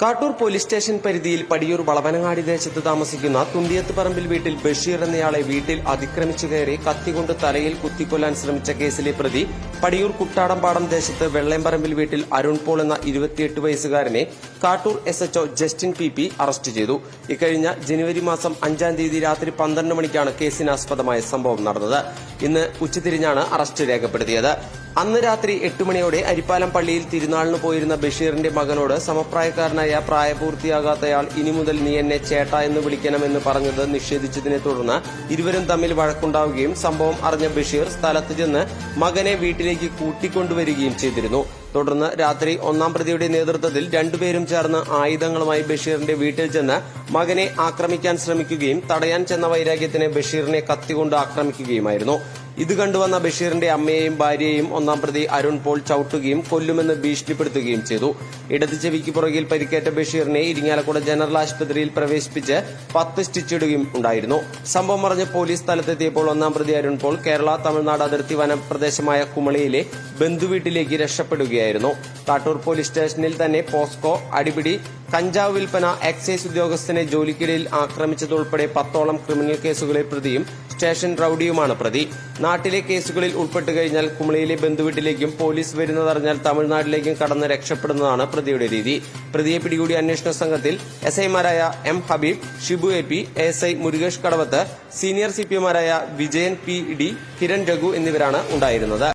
Kattoor police station പരിധിയിൽ പടിയൂർ വളവനങ്ങാടി ദേശത്ത് താമസിക്കുന്ന തുണ്ടിയത്ത് പറമ്പിൽ വീട്ടിൽ ബഷീർ എന്നയാളെ വീട്ടിൽ അതിക്രമിച്ചു കയറി കത്തികൊണ്ട് തലയിൽ കുത്തിക്കൊല്ലാൻ ശ്രമിച്ച കേസിലെ പ്രതി പടിയൂർ കുട്ടാടംപാടം ദേശത്ത് വെള്ളയമ്പറമ്പിൽ വീട്ടിൽ അരുൺ പോൾ എന്ന ഇരുപത്തിയെട്ട് വയസ്സുകാരനെ Kattoor S H O Justin P P arrest ചെയ്തു. ഇക്കഴിഞ്ഞ ജനുവരി മാസം അഞ്ചാം തീയതി രാത്രി പന്ത്രണ്ട് മണിക്കാണ് കേസിനാസ്പദമായ സംഭവം നടന്നത്. ഇന്ന് ഉച്ചതിരിഞ്ഞാണ് അറസ്റ്റ് രേഖപ്പെടുത്തിയത്. അന്ന് രാത്രി എട്ട് മണിയോടെ അരിപ്പാലം പള്ളിയിൽ തിരുനാളിന് പോയിരുന്ന ബഷീറിന്റെ മകനോട് സമപ്രായക്കാരനായ പ്രായപൂർത്തിയാകാത്തയാൾ ഇനി മുതൽ നീ എന്നെ ചേട്ട എന്ന് വിളിക്കണമെന്ന് പറഞ്ഞത് നിഷേധിച്ചതിനെ തുടർന്ന് ഇരുവരും തമ്മിൽ വഴക്കുണ്ടാവുകയും സംഭവം അറിഞ്ഞ ബഷീർ സ്ഥലത്ത് ചെന്ന് മകനെ വീട്ടിലേക്ക് കൂട്ടിക്കൊണ്ടുവരികയും ചെയ്തിരുന്നു. തുടർന്ന് രാത്രി ഒന്നാം പ്രതിയുടെ നേതൃത്വത്തിൽ രണ്ടുപേരും ചേർന്ന് ആയുധങ്ങളുമായി ബഷീറിന്റെ വീട്ടിൽ ചെന്ന് മകനെ ആക്രമിക്കാൻ ശ്രമിക്കുകയും തടയാൻ ചെന്ന വൈരാഗ്യത്തിന് ബഷീറിനെ കത്തികൊണ്ട് ആക്രമിക്കുകയുമായിരുന്നു. ഇത് കണ്ടുവന്ന ബഷീറിന്റെ അമ്മയെയും ഭാര്യയെയും ഒന്നാം പ്രതി അരുൺ പോൾ ചവിട്ടുകയും കൊല്ലുമെന്ന് ഭീഷണിപ്പെടുത്തുകയും ചെയ്തു. ഇടത് ചെവിക്ക് പുറകിൽ പരിക്കേറ്റ ബഷീറിനെ ഇരിങ്ങാലക്കുട ജനറൽ ആശുപത്രിയിൽ പ്രവേശിപ്പിച്ച് പത്ത് സ്റ്റിച്ചിടുകയും ഉണ്ടായിരുന്നു. സംഭവം അറിഞ്ഞ് പോലീസ് സ്ഥലത്തെത്തിയപ്പോൾ ഒന്നാം പ്രതി അരുൺ പോൾ കേരള തമിഴ്നാട് അതിർത്തി വനപ്രദേശമായ കുമളിയിലെ ബന്ധുവീട്ടിലേക്ക് രക്ഷപ്പെടുകയായിരുന്നു. കാട്ടൂർ പോലീസ് സ്റ്റേഷനിൽ തന്നെ പോസ്കോ അടിപിടി കഞ്ചാവ് വിൽപ്പന എക്സൈസ് ഉദ്യോഗസ്ഥനെ ജോലിക്കിടയിൽ ആക്രമിച്ചതുൾപ്പെടെ പത്തോളം ക്രിമിനൽ കേസുകളിൽ പ്രതിയും സ്റ്റേഷൻ റൌഡിയുമാണ് പ്രതി. നാട്ടിലെ കേസുകളിൽ ഉൾപ്പെട്ടു കഴിഞ്ഞാൽ കുമളിയിലെ ബന്ധുവീട്ടിലേക്കും പോലീസ് വരുന്നതറിഞ്ഞാൽ തമിഴ്നാട്ടിലേക്കും കടന്ന് രക്ഷപ്പെടുന്നതാണ് പ്രതിയുടെ രീതി. പ്രതിയെ പിടികൂടി അന്വേഷണ സംഘത്തിൽ എസ് ഐമാരായ M Habeeb Shibu A P S I Murukesh Kadavath senior C P Vijayan P D Kiran Raghu എന്നിവരാണ് ഉണ്ടായിരുന്നത്.